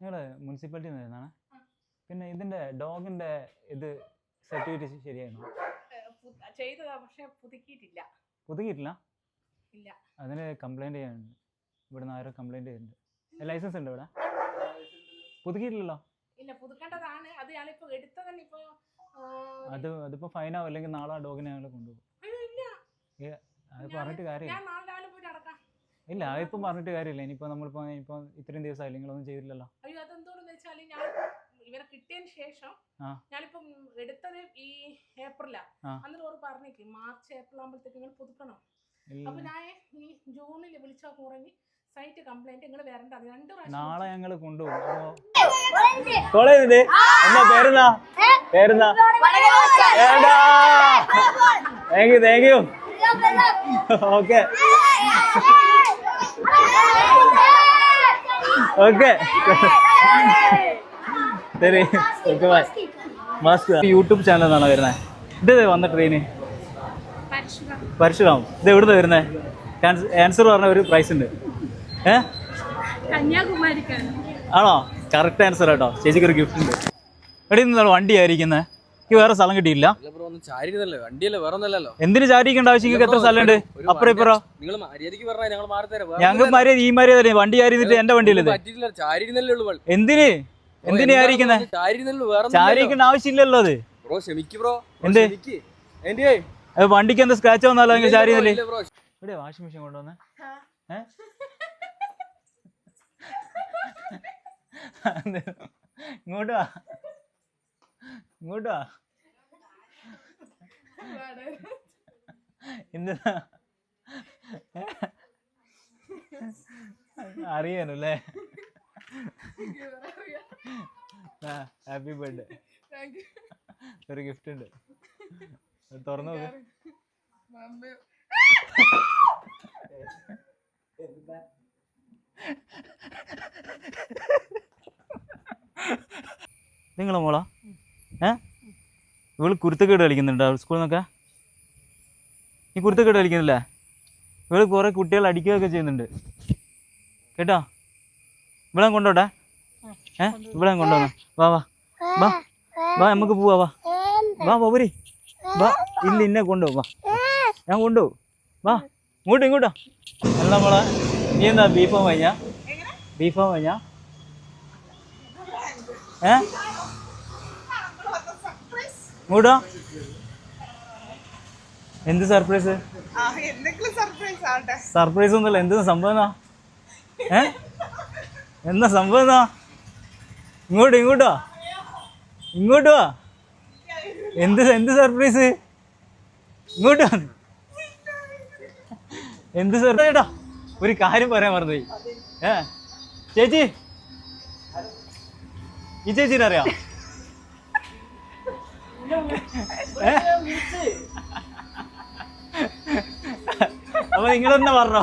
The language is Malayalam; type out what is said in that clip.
നിങ്ങൾ മുനിസിപ്പാലിറ്റിയിൽ നിന്ന് വരുന്നതാണ്. പിന്നെ ഇതിന്റെ ഡോഗിന്റെ ഇത് സർട്ടിഫിക്കറ്റ് ശരിയായിരുന്നു? ചെയ്തതാ പക്ഷെ പുതുക്കിയിട്ടില്ല. പുതുക്കിയിട്ടില്ല? ഇല്ല. അതിന് കംപ്ലൈന്റ് ചെയ്യാനുണ്ട്. ഇവിടുന്ന് ആരോ കംപ്ലൈന്റ് ചെയ്യുന്നുണ്ട്. ലൈസൻസ് ഉണ്ട് ഇവിടെ? പുതുക്കിയിട്ടില്ലല്ലോ? ഇല്ല പുതുക്കേണ്ടതാണ്. അത് ഞാനിപ്പോ എടുത്തത് തന്നെ ഇപ്പൊ അത് അതിപ്പോ ഫൈനാവും അല്ലെങ്കിൽ നാളെ ആ ഡോഗിനെ ഞങ്ങൾ കൊണ്ടുപോകും. അത് പറഞ്ഞിട്ട് കാര്യമില്ല ഞാൻ നാളെ രാവിലെ പോയിട്ട് അടക്കാം ഇല്ല അതിപ്പം പറഞ്ഞിട്ട് കാര്യമില്ല. ഇനിയിപ്പോ നമ്മളിപ്പോ ഇപ്പൊ ഇത്രയും ദിവസം നിങ്ങളൊന്നും ചെയ്തില്ലല്ലോ. അയ്യോ അതെന്തോന്ന് വെച്ചാൽ ഞാൻ ഇവരെ കിട്ടിയതിന് ശേഷം. ഞാനിപ്പം എടുത്തത് ഈ ഏപ്രിലാ. അന്നിട്ട് ഓർ പറഞ്ഞേക്ക് മാർച്ച് ഏപ്രിൽ ആകുമ്പോഴത്തേക്ക് നിങ്ങൾ പുതുക്കണം. അപ്പൊ ഞാൻ ഈ ജൂണിൽ വിളിച്ചാൽ കുറഞ്ഞ് സൈറ്റ് കംപ്ലൈന്റ് നിങ്ങൾ വരണ്ട. രണ്ടു പ്രാവശ്യം നാളെ ഞങ്ങൾ കൊണ്ടുപോകും. എന്താ പേരെന്താ? പേരെന്താ? Thank you thank you okay okay. ശരി okay bye mask YouTube channel എന്നാണ് വരുന്നത് ഇത് വന്ന ട്രെയിന് പരശുറാം. പരശുരാം ഇത് എവിടുന്ന് വരുന്നത് ആൻസർ പറഞ്ഞ ഒരു പ്രൈസ് ഉണ്ട്. ഏ? കന്യാകുമാരി ആണോ? കറക്റ്റ് ആൻസർ കേട്ടോ ചേച്ചിക്ക് ഒരു ഗിഫ്റ്റ് ഉണ്ട് എവിടെ നിന്നാണ് വണ്ടി ആയിരിക്കുന്നത് വേറെ സ്ഥലം കിട്ടിയില്ല. എന്തിനു ചാരിക്കേണ്ട ആവശ്യം നിങ്ങൾക്ക് എത്ര സ്ഥലമുണ്ട്? അപ്പുറം ഇപ്പുറം. ഞങ്ങൾ മര്യാദ ഈ മര്യാദ വണ്ടി ചാരിന്നിട്ട് എന്റെ വണ്ടിയിലത് എന്തിന്? എന്തിനു ചാരിക്കുന്ന? ചാരിക്കേണ്ട ആവശ്യമില്ലല്ലോ അത്. ബ്രോ ക്ഷമിക്ക് ബ്രോ എന്ത്? വണ്ടിക്ക് എന്താ സ്ക്രാച്ച് വന്നാലോ നിങ്ങൾ ബ്രോ ഇവിടെ വാഷിംഗ് മെഷീൻ കൊണ്ടുവന്നേ. ഇങ്ങോട്ട് വാ. ഇങ്ങോട്ട്. വാ എന്താ അറിയാനല്ലേ ഹാപ്പി ബർത്ത്ഡേ ഒരു ഗിഫ്റ്റ് ഉണ്ട്. തുറന്നു നിങ്ങളെ മോളാ? ഏ? ഇവൾ കുരുത്തക്കേട് കളിക്കുന്നുണ്ടോ സ്കൂളിൽ നിന്നൊക്കെ ഈ കുരുത്തക്കേട് കളിക്കുന്നില്ലേ? ഇവൾ കുറെ കുട്ടികൾ അടിക്കുകയൊക്കെ ചെയ്യുന്നുണ്ട്. കേട്ടോ? ഇവിടെ കൊണ്ടോട്ടെ. ഏ? ഇവിടെ കൊണ്ടുവന്ന. വാ വാ. വാ. വാ നമുക്ക് പോവാ വാ. വാ പോരി വാ ഇല്ല ഇന്നെ കൊണ്ടുപോ വാ. ഞാൻ കൊണ്ടുപോകും വാ ഇങ്ങോട്ടും ഇങ്ങോട്ടോ അല്ല മോളെ നീ എന്താ ബീഫോ കഴിഞ്ഞ? ബീഫോ കഴിഞ്ഞ? ഏ? ഇങ്ങോട്ടോ? എന്ത് സർപ്രൈസ്? സർപ്രൈസ് ഒന്നുമില്ല. എന്ത് സംഭവം എന്നാ? ഏ? എന്താ സംഭവം എന്നാ? ഇങ്ങോട്ട് ഇങ്ങോട്ടോ? ഇങ്ങോട്ട്? വാ എന്ത് എന്ത് സർപ്രൈസ്? ഇങ്ങോട്ട്. എന്ത് സർപ്രൈസ്? ചേട്ടാ ഒരു കാര്യം പറയാൻ മറന്നുപോയി. ഏ? ചേച്ചി? ഈ ചേച്ചിനെ അറിയാം? അപ്പൊ നിങ്ങളെന്നെ പറഞ്ഞോ?